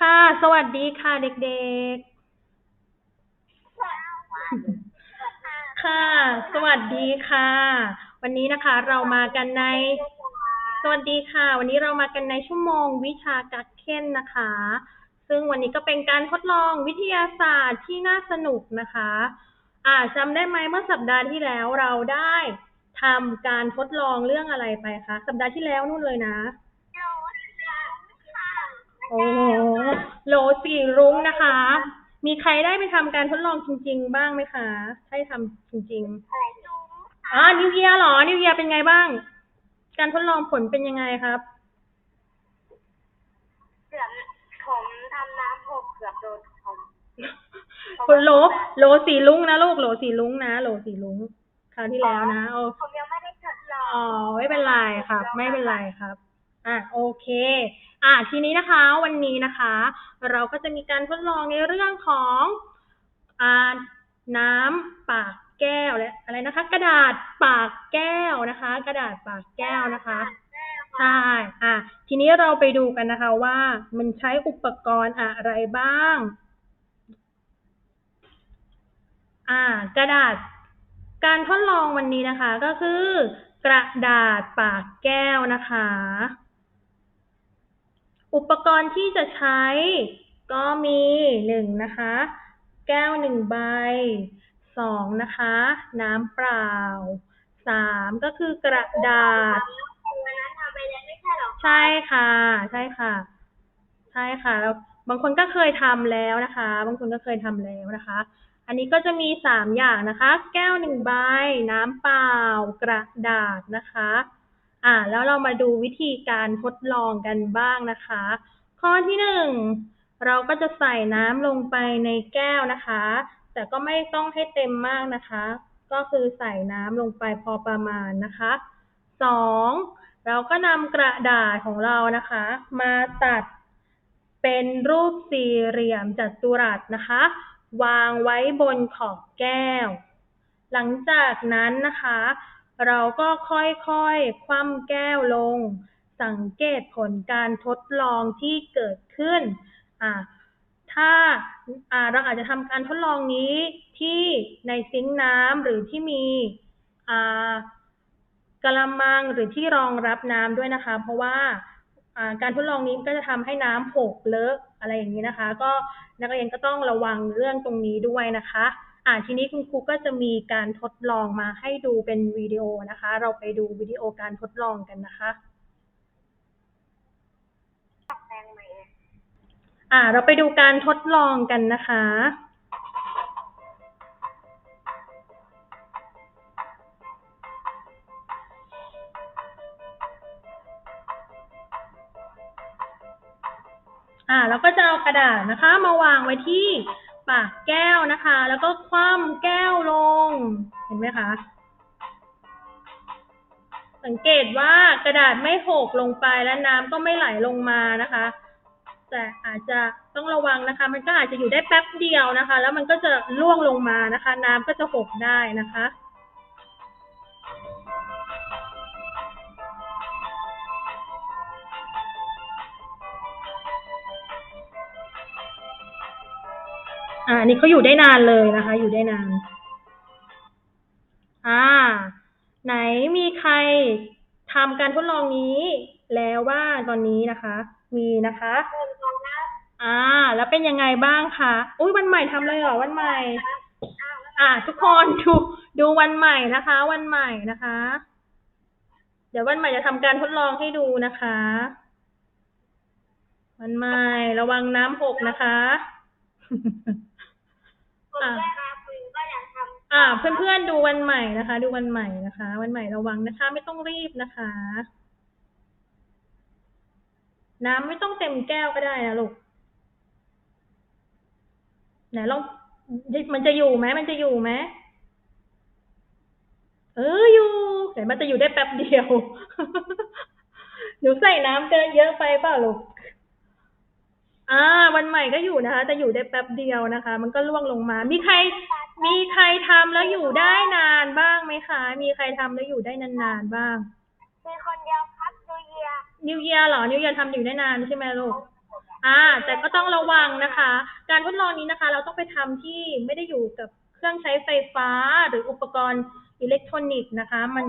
ค่ะ สวัสดีค่ะเด็กๆ ค่ะ สวัสดีค่ะ วันนี้นะคะ เรามากันใน สวัสดีค่ะ วันนี้เรามากันในชั่วโมงวิชากักเค้นนะคะ ซึ่งวันนี้ก็เป็นการทดลองวิทยาศาสตร์ที่น่าสนุกนะคะ อ่าจำได้ไหมเมื่อสัปดาห์ที่แล้วเราได้ทำการทดลองเรื่องอะไรไปคะ สัปดาห์ที่แล้วนู่นเลยนะโอ้โห โหลสีรุ้งนะคะ มีใครได้ไปทำการทดลองจริง ๆ บ้างไหมคะให้ทำจริงๆอ๋อนิวเยียเหรอ นิวเยียเป็นไงบ้าง การทดลองผลเป็นยังไงครับ เกือบผมทำน้ำหกเกือบโดนผมคนโหลโหลสีลุ้งนะลูกโหลสีลุ้งนะโหลสีลุ้งคราวที่แล้วนะโอ้ผมยังไม่ได้ทดลองอ๋อไม่เป็นไรครับ ไม่เป็นไรครับ อะโอเค อะทีนี้นะคะวันนี้นะคะ เราก็จะมีการทดลองในเรื่องของอ่าน้ำปากแก้วและอะไรนะคะ กระดาษปากแก้วนะคะ กระดาษปากแก้วนะคะใช่อะทีนี้เราไปดูกันนะคะว่ามันใช้อุปกรณ์อะไรบ้าง อ่า กระดาษ การทดลองวันนี้นะคะ ก็คือกระดาษปากแก้วนะคะ อุปกรณ์ที่จะใช้ ก็มีหนึ่งนะคะ แก้วหนึ่งใบสองนะคะ น้ำเปล่าสามก็คือกระดาษวันนั้นทำไปแล้วไม่ใช่หรอใช่ค่ะ ใช่ค่ะ ใช่ค่ะแล้วบางคนก็เคยทำแล้วนะคะ บางคนก็เคยทำแล้วนะคะ อันนี้ก็จะมีสามอย่างนะคะ แก้วหนึ่งใบน้ำเปล่า กระดาษนะคะ อ่า แล้วเรามาดูวิธีการทดลองกันบ้างนะคะ ข้อที่หนึ่งเราก็จะใส่น้ำลงไปในแก้วนะคะ แต่ก็ไม่ต้องให้เต็มมากนะคะ ก็คือใส่น้ำลงไปพอประมาณนะคะสองเราก็นำกระดาษของเรานะคะ มาตัดเป็นรูปสี่เหลี่ยมจัตุรัสนะคะ วางไว้บนขอบแก้ว หลังจากนั้นนะคะ เราก็ค่อยๆ คว่ำแก้วลง สังเกตผลการทดลองที่เกิดขึ้นอ่าถ้าเราอาจจะทำการทดลองนี้ที่ในซิงค์น้ำหรือที่มีกระมังหรือที่รองรับน้ำด้วยนะคะ เพราะว่าอ่าการทดลองนี้ก็จะทำให้น้ำหกเลอะอะไรอย่างนี้นะคะ ก็นักเรียนก็ต้องระวังเรื่องตรงนี้ด้วยนะคะ อ่าทีนี้คุณครูก็จะมีการทดลองมาให้ดูเป็นวิดีโอนะคะ เราไปดูวิดีโอการทดลองกันนะคะแพงไหมอ่า เราไปดูการทดลองกันนะคะอ่าเราก็จะเอากระดาษนะคะ มาวางไว้ที่ ปากแก้วนะคะ แล้วก็คว่ำแก้วลง เห็นไหมคะ สังเกตว่ากระดาษไม่หกลงไปและน้ำก็ไม่ไหลลงมานะคะ แต่อาจจะต้องระวังนะคะ มันก็อาจจะอยู่ได้แป๊บเดียวนะคะ แล้วมันก็จะล่วงลงมานะคะ น้ำก็จะหกได้นะคะ อ่าอันนี้เขาอยู่ได้นานเลยนะคะ อยู่ได้นาน อ่า ไหนมีใครทำการทดลองนี้ แล้วว่าตอนนี้นะคะ มีนะคะอ่า แล้วเป็นยังไงบ้างคะอุ้ยวันใหม่ทำเลยเหรอวันใหม่ อ่า ทุกคนดูดูวันใหม่นะคะ วันใหม่นะคะ เดี๋ยววันใหม่จะทำการทดลองให้ดูนะคะ วันใหม่ ระวังน้ำหกนะคะ ผมก็ครับคุณก็อยากทำอ่า เพื่อนๆดูวันใหม่นะคะ ดูวันใหม่นะคะ วันใหม่ระวังนะคะ ไม่ต้องรีบนะคะ น้ำไม่ต้องเต็มแก้วก็ได้นะลูกไหนลองมันจะอยู่ไหมมันจะอยู่ไหมเอออยู่แต่มันจะอยู่ได้แป๊บเดียว หนูใส่น้ำเกินเยอะไปเปล่าลูก อ่าวันใหม่ก็อยู่นะคะ แต่อยู่ได้แป๊บเดียวนะคะ มันก็ล่วงลงมา มีใคร มีใครทำแล้วอยู่ได้นานบ้างไหมคะ มีใครทำแล้วอยู่ได้นานๆบ้าง มีคนเดียวครับดูเยียนิวเยียเหรอ นิวเยียทำอยู่ได้นานใช่ไหมลูก อ่า แต่ก็ต้องระวังนะคะ การทดลองนี้นะคะ เราต้องไปทำที่ไม่ได้อยู่กับเครื่องใช้ไฟฟ้าหรืออุปกรณ์อิเล็กทรอนิกส์นะคะ มัน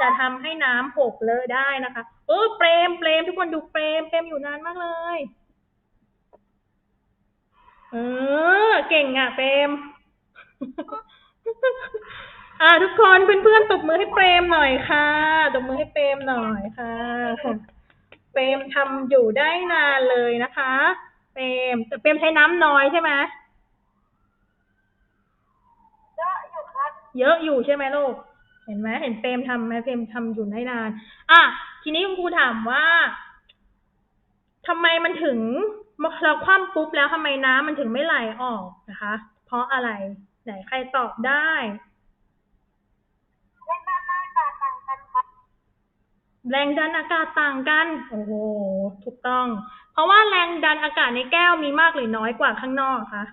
จะทำให้น้ำหกเลอะได้นะคะ เออเปรมเปรมทุกคนดูเปรมเปรมอยู่นานมากเลย เออ เก่งอะเปรมอ่าทุกคนเพื่อนๆตบมือให้เปรมหน่อยค่ะตบมือให้เปรมหน่อยค่ะเปรมทำอยู่ได้นานเลยนะคะเปรมแต่เปรมใช้น้ำน้อยใช่ไหมเยอะอยู่ครับเยอะอยู่ใช่ไหมลูกเห็นไหมเห็นเปรมทำไหมเปรมทำอยู่ได้นาน อะทีนี้คุณครูถามว่าทำไมมันถึง เราคว่ำปุ๊บแล้วทำไมน้ำมันถึงไม่ไหลออกนะคะ เพราะอะไร ไหนใครตอบได้เล่นด้านหน้ากาต่างกันครับแรงดันอากาศต่างกัน โอ้โห ถูกต้อง เพราะว่าแรงดันอากาศในแก้วมีมากหรือน้อยกว่าข้างนอกคะ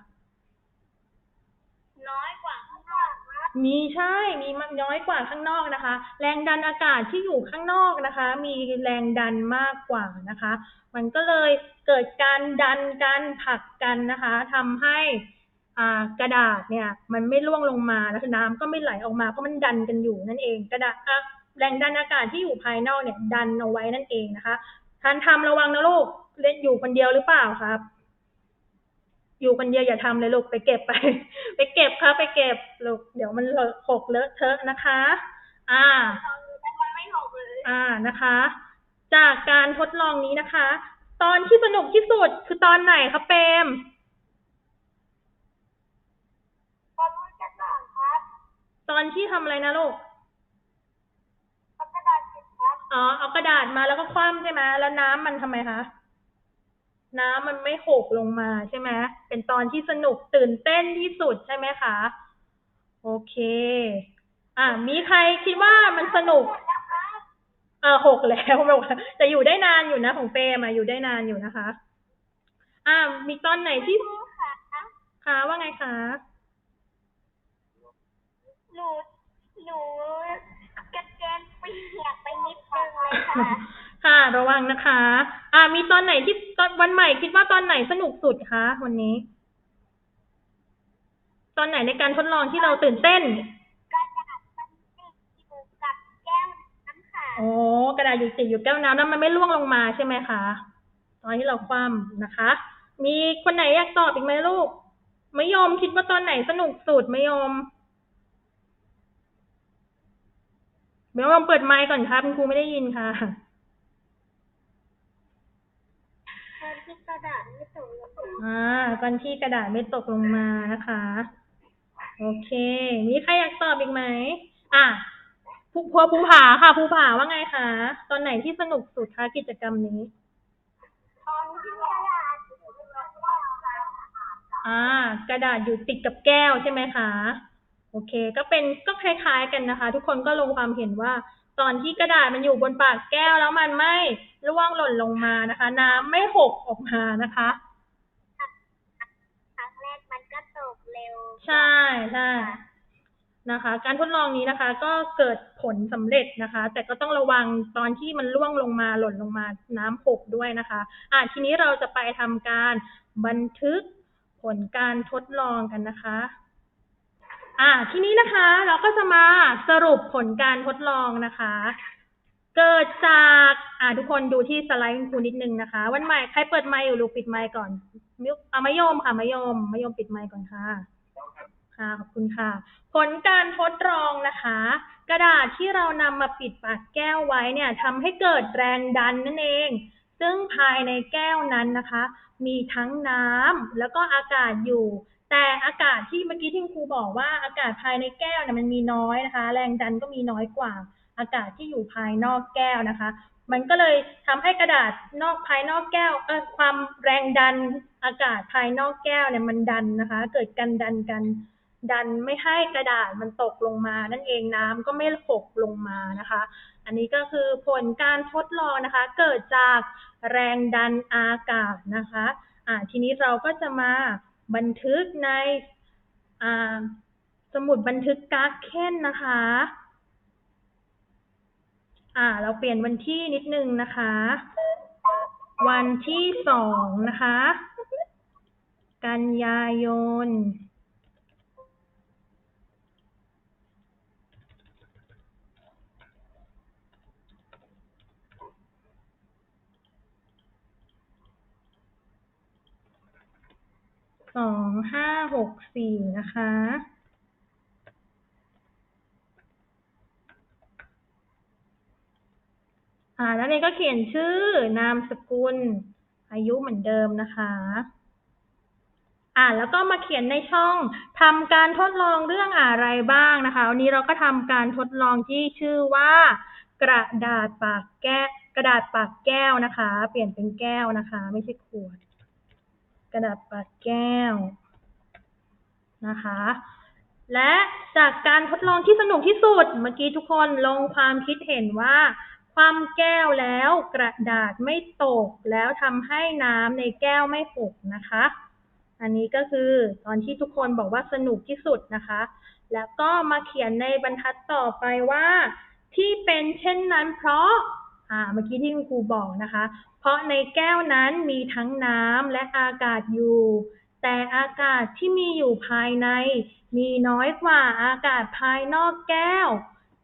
น้อยกว่าข้างนอกครับ มีใช่มีมากน้อยกว่าข้างนอกนะคะ แรงดันอากาศที่อยู่ข้างนอกนะคะ มีแรงดันมากกว่านะคะ มันก็เลยเกิดการดันกันผลักกันนะคะทำให้อ่ากระดาษเนี่ย มันไม่ร่วงลงมาแล้วน้ำก็ไม่ไหลออกมาเพราะมันดันกันอยู่นั่นเอง กระดาษแรงดันอากาศที่อยู่ภายนอกเนี่ย ดันเอาไว้นั่นเองนะคะทานทำระวังนะลูกเล่นอยู่คนเดียวหรือเปล่าครับ อยู่คนเดียวอย่าทำเลยลูกไปเก็บไป ไปเก็บครับไปเก็บลูกเดี๋ยวมันเลอะหกเลอะเทอะนะคะ อ่าตอนนี้มันไม่หกเลยอ่านะคะ จากการทดลองนี้นะคะ ตอนที่สนุกที่สุดคือตอนไหนคะเปรมตอนนี้กระต่างครับ ตอนที่ทำอะไรนะลูกเอากระดาษติดครับอ๋อเอากระดาษมาแล้วก็คว่ำใช่ไหมแล้วน้ำมันทำไมคะ น้ำมันไม่หกลงมาใช่ไหมเป็นตอนที่สนุกตื่นเต้นที่สุดใช่ไหมคะ โอเค อ่ามีใครคิดว่ามันสนุกนะครับเออหกแล้วบอกว่าแต่อยู่ได้นานอยู่นะของเปรมอะอยู่ได้นานอยู่นะคะ อ่ามีตอนไหนที่ครูค่ะคะว่าไงคะหนูหนูกระเจนเปียกไปนิดนึงเลยค่ะ ค่ะ ระวังนะคะ อ่า มีตอนไหนที่ตอนวันใหม่คิดว่าตอนไหนสนุกสุดคะวันนี้ ตอนไหนในการทดลองที่เราตื่นเต้นกระดาษมันติดอยู่กับแก้วน้ำค่ะโอ้กระดาษอยู่ติดอยู่แก้วน้ำแล้วมันไม่ร่วงลงมาใช่ไหมคะ ตอนที่เราคว่ำนะคะ มีคนไหนอยากตอบอีกไหมลูกไม่ยอมคิดว่าตอนไหนสนุกสุดไม่ยอมเดี๋ยวลองเปิดไมค์ก่อนครับคุณครูไม่ได้ยินค่ะ ตอนที่ก ระดาษไม่ตกลงมาอ่าตอนที่กระดาษไม่ตกลงมานะคะ โอเค มีใครอยากตอบอีกไหม อะภูพัวภูผาค่ะภูผาว่าไงคะ ตอนไหนที่สนุกสุดคะกิจกรรมนี้ ตอนที่กระดาษอยู่บนแก้วค่ะอ่า กระดาษอยู่ติดกับแก้วใช่ไหมคะ โอเค ก็เป็นก็คล้ายๆกันนะคะ ทุกคนก็ลงความเห็นว่า ตอนที่กระดาษมันอยู่บนปากแก้วแล้วมันไม่ร่วงหล่นลงมานะคะ น้ำไม่หกออกมานะคะครั้งแรกมันก็ตกเร็ว ใช่ใช่นะคะ การทดลองนี้นะคะ ก็เกิดผลสำเร็จนะคะ แต่ก็ต้องระวังตอนที่มันร่วงลงมาหล่นลงมาน้ำหกด้วยนะคะ อะทีนี้เราจะไปทำการบันทึกผลการทดลองกันนะคะ อะทีนี้นะคะเราก็จะมาสรุปผลการทดลองนะคะ เกิดจากอะทุกคนดูที่สไลด์ครูนิดนึงนะคะ วันใหม่ใครเปิดไมค์อยู่ลูกปิดไมค์ก่อนมิวอะมะยมค่ะมะยมมะยมปิดไมค์ก่อนค่ะค่ะขอบคุณค่ะ ผลการทดลองนะคะ กระดาษที่เรานำมาปิดปากแก้วไว้เนี่ยทำให้เกิดแรงดันนั่นเอง ซึ่งภายในแก้วนั้นนะคะ มีทั้งน้ำแล้วก็อากาศอยู่ แต่อากาศที่เมื่อกี้ที่ครูบอกว่าอากาศภายในแก้วเนี่ยมันมีน้อยนะคะ แรงดันก็มีน้อยกว่า อากาศที่อยู่ภายนอกแก้วนะคะ มันก็เลยทำให้กระดาษนอกภายนอกแก้วเออความแรงดันอากาศภายนอกแก้วเนี่ยมันดันนะคะ เกิดการดันกันดันไม่ให้กระดาษมันตกลงมา นั่นเองน้ำก็ไม่หกลงมานะคะ อันนี้ก็คือผลการทดลองนะคะ เกิดจากแรงดันอากาศนะคะ อ่าทีนี้เราก็จะมา บันทึกในสมุดบันทึกการ์ดเค้นนะคะ อ่า เราเปลี่ยนวันที่นิดนึงนะคะ วันที่สองนะคะ กันยายน สองห้าหกสี่นะคะ อ่าแล้วเนยก็เขียนชื่อนามสกุล อายุเหมือนเดิมนะคะ อ่าแล้วก็มาเขียนในช่องทำการทดลองเรื่องอะไรบ้างนะคะ วันนี้เราก็ทำการทดลองที่ชื่อว่า กระดาษปากแก้วกระดาษปากแก้วนะคะ เปลี่ยนเป็นแก้วนะคะ ไม่ใช่ขวด กระดาษปากแก้วนะคะ และจากการทดลองที่สนุกที่สุด เมื่อกี้ทุกคนลงความคิดเห็นว่า ความแก้วแล้วกระดาษไม่ตกแล้วทำให้น้ำในแก้วไม่หกนะคะ อันนี้ก็คือตอนที่ทุกคนบอกว่าสนุกที่สุดนะคะ แล้วก็มาเขียนในบรรทัดต่อไปว่า ที่เป็นเช่นนั้นเพราะ เมื่อกี้ที่คุณครูบอกนะคะ เพราะในแก้วนั้นมีทั้งน้ำและอากาศอยู่ แต่อากาศที่มีอยู่ภายใน มีน้อยกว่าอากาศภายนอกแก้ว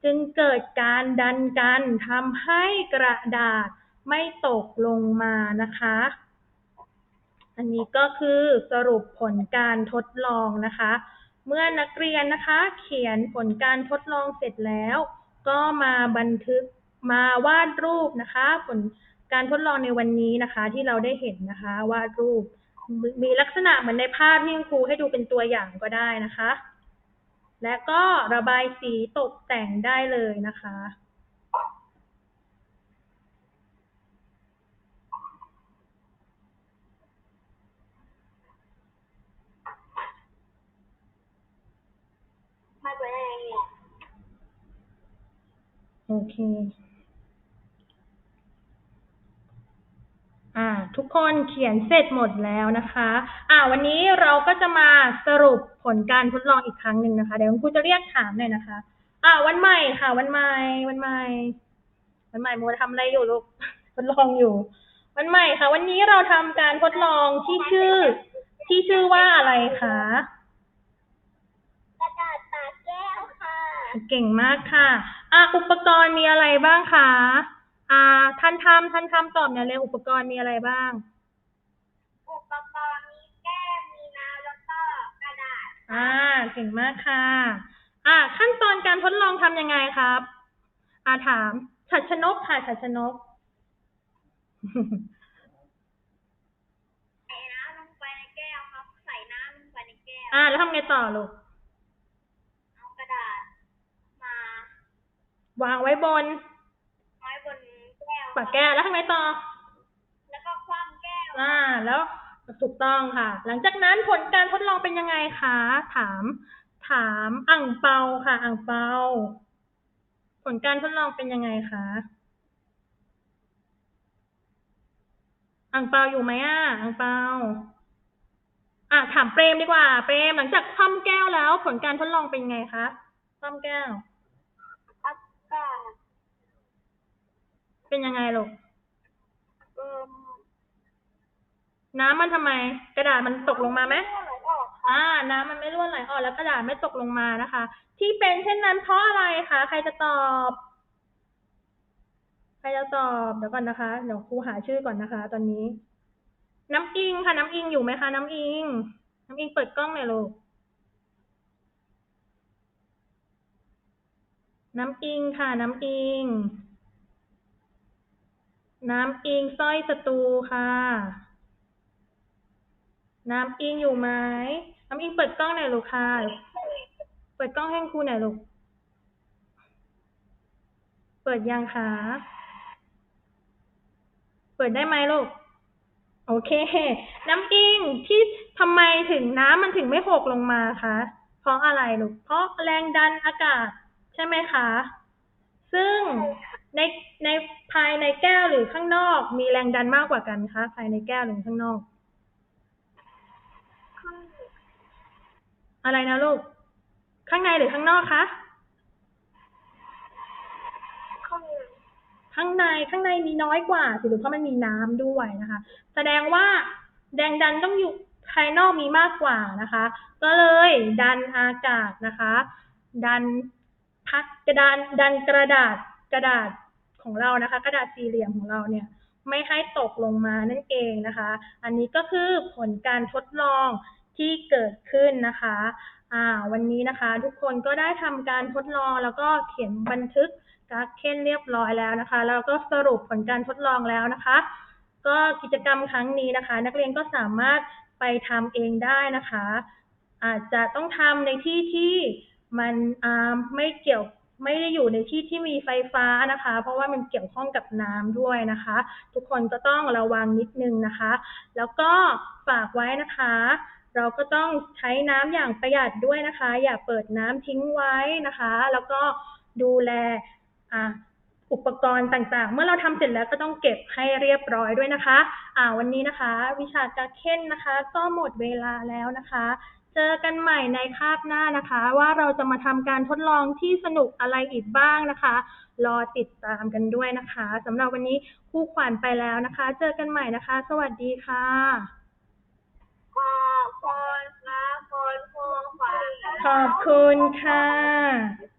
จึงเกิดการดันกันทำให้กระดาษไม่ตกลงมานะคะ อันนี้ก็คือสรุปผลการทดลองนะคะ เมื่อนักเรียนนะคะ เขียนผลการทดลองเสร็จแล้ว ก็มาบันทึก มาวาดรูปนะคะ ผลการทดลองในวันนี้นะคะ ที่เราได้เห็นนะคะวาดรูป มีลักษณะเหมือนในภาพที่คุณครูให้ดูเป็นตัวอย่างก็ได้นะคะ และก็ระบายสีตกแต่งได้เลยนะคะไม่เป็นไรเนี่ยโอเค อ่าทุกคนเขียนเสร็จหมดแล้วนะคะอ่าวันนี้เราก็จะมาสรุปผลการทดลองอีกครั้งหนึ่งนะคะ เดี๋ยวคุณครูจะเรียกถามหน่อยนะคะอ่าวันใหม่ค่ะ วันใหม่ วันใหม่ วันใหม่โมทำอะไรอยู่ลูกทดลองอยู่ วันใหม่ค่ะ วันนี้เราทำการทดลองที่ชื่อ ที่ชื่อว่าอะไรคะกระดาษปากแก้วค่ะ เก่งมากค่ะอะอุปกรณ์มีอะไรบ้างคะ อ่า ท่านทำท่านทำตอบเนี่อยเร็วอุปกรณ์มีอะไรบ้าง อุปกรณ์มีแก้วมีน้ำแล้วก็กระดาษอ่า เก่งมากค่ะ อ่า ขั้นตอนการทดลองทำยังไงครับ อ่าถามฉัดชนกค่ะฉัดชนก ใส่น้ำลงไปในแก้วครับ ใส่น้ำลงไปในแก้ว อ่า แล้วทำไงต่อลูก เอากระดาษมาวางไว้บนไว้บนแก้ว ปากแก้วแล้วทำไงต่อ แล้วก็คว่ำแก้ว อ่า แล้วถูกต้องค่ะ หลังจากนั้นผลการทดลองเป็นยังไงคะ ถาม ถามอ่างเปาค่ะอ่างเปา ผลการทดลองเป็นยังไงคะอ่างเปาอยู่ไหมอะอ่างเปาอะถามเปรมดีกว่า เปรมหลังจากคว่ำแก้วแล้ว ผลการทดลองเป็นยังไงคะคว่ำแก้ว อากาศ เป็นยังไงลูก เอิ่มน้ำมันทำไม กระดาษมันตกลงมาไหมรั่วไหลออกอ่า น้ำมันไม่รั่วไหลออกแล้วกระดาษไม่ตกลงมานะคะ ที่เป็นเช่นนั้นเพราะอะไรคะ ใครจะตอบ ใครจะตอบ เดี๋ยวก่อนนะคะ เดี๋ยวครูหาชื่อก่อนนะคะ ตอนนี้ น้ำอิงค่ะ น้ำอิงอยู่ไหมคะ น้ำอิง น้ำอิงเปิดกล้องหน่อยลูก น้ำอิงค่ะ น้ำอิง น้ำอิงสร้อยสตูค่ะ น้ำอิงอยู่ไหมน้ำอิงเปิดกล้องหน่อยลูกค่ะ เปิดกล้องให้ครูหน่อยลูก เปิดยังคะ เปิดได้ไหมลูก โอเค น้ำอิงที่ทำไมถึงน้ำมันถึงไม่หกลงมาคะ เพราะอะไรลูก เพราะแรงดันอากาศใช่ไหมคะ ซึ่ง ในในภายในแก้วหรือข้างนอก มีแรงดันมากกว่ากันคะภายในแก้วหรือข้างนอกข้างอะไรนะลูก ข้างในหรือข้างนอกคะข้างขข้างในข้างในมีน้อยกว่าสิหรือเพราะมันมีน้ำด้วยนะคะ แสดงว่าแรงดันต้องอยู่ภายนอกมีมากกว่านะคะ ก็เลยดันอากาศนะคะ ดันพักกระดานดันกระดาษ กระดาษของเรานะคะ กระดาษสี่เหลี่ยมของเราเนี่ยไม่ให้ตกลงมานั่นเองนะคะ อันนี้ก็คือผลการทดลองที่เกิดขึ้นนะคะอ่าวันนี้นะคะทุกคนก็ได้ทำการทดลองแล้วก็เขียนบันทึกการเค้นเรียบร้อยแล้วนะคะ แล้วก็สรุปผลการทดลองแล้วนะคะ ก็กิจกรรมครั้งนี้นะคะ นักเรียนก็สามารถไปทำเองได้นะคะ อาจจะต้องทำในที่ที่มันไม่เกี่ยว ไม่ได้อยู่ในที่ที่มีไฟฟ้านะคะ เพราะว่ามันเกี่ยวข้องกับน้ำด้วยนะคะ ทุกคนก็ต้องระวังนิดนึงนะคะ แล้วก็ฝากไว้นะคะ เราก็ต้องใช้น้ำอย่างประหยัดด้วยนะคะ อย่าเปิดน้ำทิ้งไว้นะคะ แล้วก็ดูแลอ่าอุปกรณ์ต่างๆ เมื่อเราทำเสร็จแล้วก็ต้องเก็บให้เรียบร้อยด้วยนะคะ อ่าวันนี้นะคะ วิชาการเค้นนะคะ ก็หมดเวลาแล้วนะคะ เจอกันใหม่ในคาบหน้านะคะ ว่าเราจะมาทำการทดลองที่สนุกอะไรอีกบ้างนะคะ รอติดตามกันด้วยนะคะสำหรับวันนี้ครูขวัญไปแล้วนะคะ เจอกันใหม่นะคะ สวัสดีค่ะขอบคุณครับคุณครูขวัญขอบคุณค่ะ